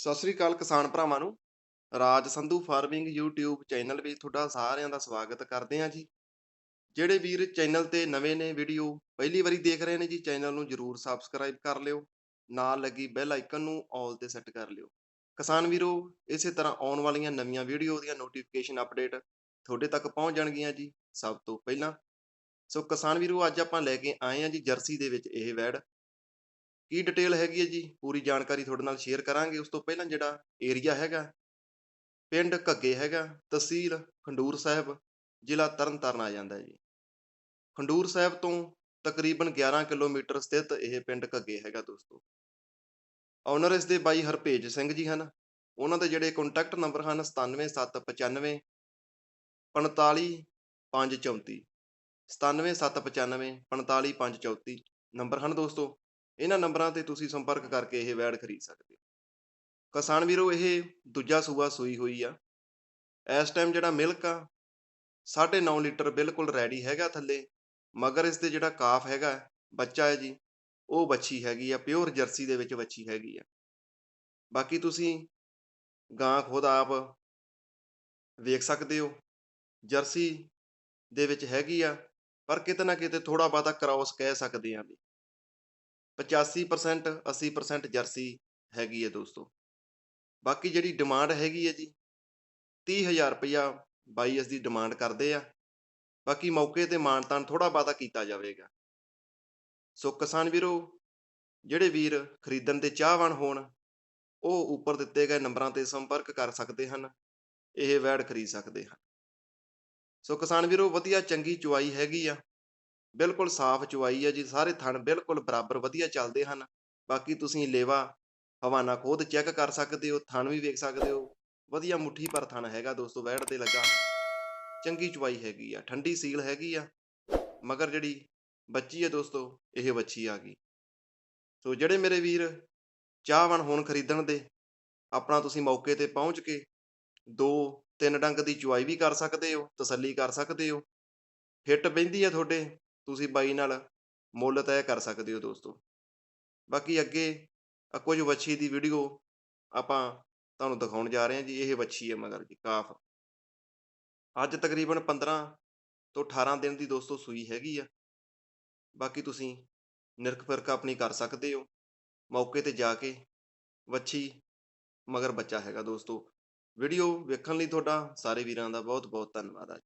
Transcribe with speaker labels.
Speaker 1: ਸਤਿ ਸ੍ਰੀ ਅਕਾਲ ਕਿਸਾਨ ਭਰਾਵਾਂ ਨੂੰ। Raj Sandhu farming YouTube channel ਵਿੱਚ ਤੁਹਾਡਾ ਸਾਰਿਆਂ ਦਾ ਸਵਾਗਤ ਕਰਦੇ ਹਾਂ ਜੀ। ਜਿਹੜੇ ਵੀਰ ਚੈਨਲ ਤੇ ਨਵੇਂ ਨੇ ਵੀਡੀਓ, ਪਹਿਲੀ ਵਾਰੀ ਦੇਖ ਰਹੇ ਨੇ ਜੀ, ਚੈਨਲ ਨੂੰ ਜਰੂਰ ਸਬਸਕ੍ਰਾਈਬ ਕਰ ਲਿਓ। ਨਾਲ ਲੱਗੀ ਬੈਲ ਆਈਕਨ ਨੂੰ ਆਲ ਤੇ ਸੈੱਟ ਕਰ ਲਿਓ। ਕਿਸਾਨ ਵੀਰੋ, ਇਸੇ ਤਰ੍ਹਾਂ ਆਉਣ ਵਾਲੀਆਂ ਨਵੀਆਂ ਵੀਡੀਓ ਦੀਆਂ ਨੋਟੀਫਿਕੇਸ਼ਨ ਅਪਡੇਟ ਤੁਹਾਡੇ ਤੱਕ ਪਹੁੰਚ ਜਾਣਗੀਆਂ ਜੀ, ਸਭ ਤੋਂ ਪਹਿਲਾਂ। ਸੋ ਕਿਸਾਨ ਵੀਰੋ, ਅੱਜ ਆਪਾਂ ਲੈ ਕੇ ਆਏ ਹਾਂ ਜੀ ਜਰਸੀ ਦੇ ਵਿੱਚ ਇਹ ਵੈੜ। ਕੀ ਡਿਟੇਲ ਹੈਗੀ ਹੈ ਜੀ? ਪੂਰੀ ਜਾਣਕਾਰੀ ਤੁਹਾਡੇ ਨਾਲ ਸ਼ੇਅਰ ਕਰਾਂਗੇ। ਉਸ ਤੋਂ ਪਹਿਲਾਂ ਜਿਹੜਾ ਏਰੀਆ ਹੈਗਾ, ਪਿੰਡ ਘੱਗੇ ਹੈਗਾ, ਤਹਿਸੀਲ ਖੰਡੂਰ ਸਾਹਿਬ, ਜ਼ਿਲ੍ਹਾ ਤਰਨਤਾਰਨ ਆ ਜਾਂਦਾ ਜੀ। ਖੰਡੂਰ ਸਾਹਿਬ ਤੋਂ ਤਕਰੀਬਨ 11 ਕਿਲੋਮੀਟਰ ਸਥਿਤ ਇਹ ਪਿੰਡ ਘੱਗੇ ਹੈਗਾ ਦੋਸਤੋ। ਓਨਰ ਇਸ ਦੇ ਬਾਈ ਹਰਪੇਜ ਸਿੰਘ ਜੀ ਹਨ। ਉਹਨਾਂ ਦੇ ਜਿਹੜੇ ਕੰਟੈਕਟ ਨੰਬਰ ਹਨ 97795 45534 97795 45534 ਨੰਬਰ ਹਨ ਦੋਸਤੋ। ਇਹਨਾਂ ਨੰਬਰਾਂ ਤੇ ਤੁਸੀਂ ਸੰਪਰਕ ਕਰਕੇ ਇਹ ਵੈੜ ਖਰੀਦ ਸਕਦੇ ਹੋ। ਕਿਸਾਨ ਵੀਰੋ, ਇਹ ਦੂਜਾ ਸੂਆ ਸੂਈ ਹੋਈ ਆ। ਇਸ ਟਾਈਮ ਜਿਹੜਾ ਮਿਲਕ ਆ 9.5 ਲੀਟਰ ਬਿਲਕੁਲ ਰੈਡੀ ਹੈਗਾ ਥੱਲੇ, ਮਗਰ ਇਸ ਦੇ ਜਿਹੜਾ ਕਾਫ ਹੈਗਾ, ਬੱਚਾ ਹੈ ਜੀ, ਉਹ ਬੱਚੀ ਹੈਗੀ ਆ ਪਿਓਰ ਜਰਸੀ ਦੇ ਵਿੱਚ ਬੱਚੀ ਹੈਗੀ ਆ। ਬਾਕੀ ਤੁਸੀਂ ਗਾਂ ਖੁਦ ਆਪ ਵੇਖ ਸਕਦੇ ਹੋ, ਜਰਸੀ ਦੇ ਵਿੱਚ ਹੈਗੀ ਆ, ਪਰ ਕਿਤੇ ਨਾ ਕਿਤੇ ਥੋੜਾ ਬਾਤਾ ਕ੍ਰਾਸ ਕਹਿ ਸਕਦੇ ਆ ਵੀ 85% 80% ਜਰਸੀ ਹੈਗੀ ਹੈ ਦੋਸਤੋ। ਬਾਕੀ ਜਿਹੜੀ ਡਿਮਾਂਡ ਹੈਗੀ ਹੈ ਜੀ 30000 ਰੁਪਇਆ ਬਾਈ ਇਸ ਦੀ ਡਿਮਾਂਡ ਕਰਦੇ ਆ। ਬਾਕੀ ਮੌਕੇ ਤੇ ਮਾਨਤਾਨ ਥੋੜਾ ਬਾਤਾ ਕੀਤਾ ਜਾਵੇਗਾ। ਸੋ ਕਿਸਾਨ ਵੀਰੋ, ਜਿਹੜੇ ਵੀਰ ਖਰੀਦਣ ਦੇ ਚਾਹਵਾਨ ਹੋਣ, ਉਹ ਉੱਪਰ ਦਿੱਤੇ ਗਏ ਨੰਬਰਾਂ ਤੇ ਸੰਪਰਕ ਕਰ ਸਕਦੇ ਹਨ, ਇਹ ਵੈੜ ਖਰੀਦ ਸਕਦੇ ਹਨ। ਸੋ ਕਿਸਾਨ ਵੀਰੋ, ਵਧੀਆ ਚੰਗੀ ਚੁਆਈ ਹੈਗੀ ਆ। ਬਿਲਕੁਲ ਸਾਫ਼ ਚੁਆਈ ਹੈ ਜੀ, ਸਾਰੇ ਥਣ ਬਿਲਕੁਲ ਬਰਾਬਰ ਵਧੀਆ ਚੱਲਦੇ ਹਨ। ਬਾਕੀ ਤੁਸੀਂ ਲੇਵਾ, ਹਵਾਨਾ ਖੁਦ ਚੈੱਕ ਕਰ ਸਕਦੇ ਹੋ, ਥਣ ਵੀ ਵੇਖ ਸਕਦੇ ਹੋ। ਵਧੀਆ ਮੁੱਠੀ ਪਰ ਥਣ ਹੈਗਾ ਦੋਸਤੋ ਵੈੜ ਤੇ ਲੱਗਾ। ਚੰਗੀ ਚੁਆਈ ਹੈਗੀ ਆ, ਠੰਡੀ ਸੀਲ ਹੈਗੀ ਆ। ਮਗਰ ਜਿਹੜੀ ਬੱਚੀ ਹੈ ਦੋਸਤੋ, ਇਹ ਬੱਚੀ ਆ ਗਈ। ਸੋ ਜਿਹੜੇ ਮੇਰੇ ਵੀਰ ਚਾਹਵਨ ਹੋਣ ਖਰੀਦਣ ਦੇ, ਆਪਣਾ ਤੁਸੀਂ ਮੌਕੇ ਤੇ ਪਹੁੰਚ ਕੇ ਦੋ ਤਿੰਨ ਡੰਗ ਦੀ ਚੁਆਈ ਵੀ ਕਰ ਸਕਦੇ ਹੋ, ਤਸੱਲੀ ਕਰ ਸਕਦੇ ਹੋ। ਫਿੱਟ ਬੈਂਦੀ ਹੈ ਤੁਹਾਡੇ। ਤੁਸੀਂ ਬਾਈ ਨਾਲ ਮੁੱਲ ਤੈਅ ਕਰ ਸਕਦੇ ਹੋ ਦੋਸਤੋ। ਬਾਕੀ ਅੱਗੇ ਕੁਝ ਵੱਛੀ ਦੀ ਵੀਡੀਓ ਆਪਾਂ ਤੁਹਾਨੂੰ ਦਿਖਾਉਣ ਜਾ ਰਹੇ ਹਾਂ ਜੀ, ਇਹ ਵੱਛੀ ਹੈ ਮਗਰ ਜੀ, ਕਾਫ। ਅੱਜ ਤਕਰੀਬਨ 15 ਤੋਂ 18 ਦਿਨ ਦੀ ਦੋਸਤੋ ਸੂਈ ਹੈਗੀ ਆ। ਬਾਕੀ ਤੁਸੀਂ ਨਿਰਖ ਫਿਰਕ ਆਪਣੀ ਕਰ ਸਕਦੇ ਹੋ। ਮੌਕੇ ਤੇ ਜਾ ਕੇ ਵੱਛੀ ਮਗਰ ਬੱਚਾ ਹੈਗਾ ਦੋਸਤੋ। ਵੀਡੀਓ ਵੇਖਣ ਲਈ ਤੁਹਾਡਾ ਸਾਰੇ ਵੀਰਾਂ ਦਾ ਬਹੁਤ ਬਹੁਤ ਧੰਨਵਾਦ ਆ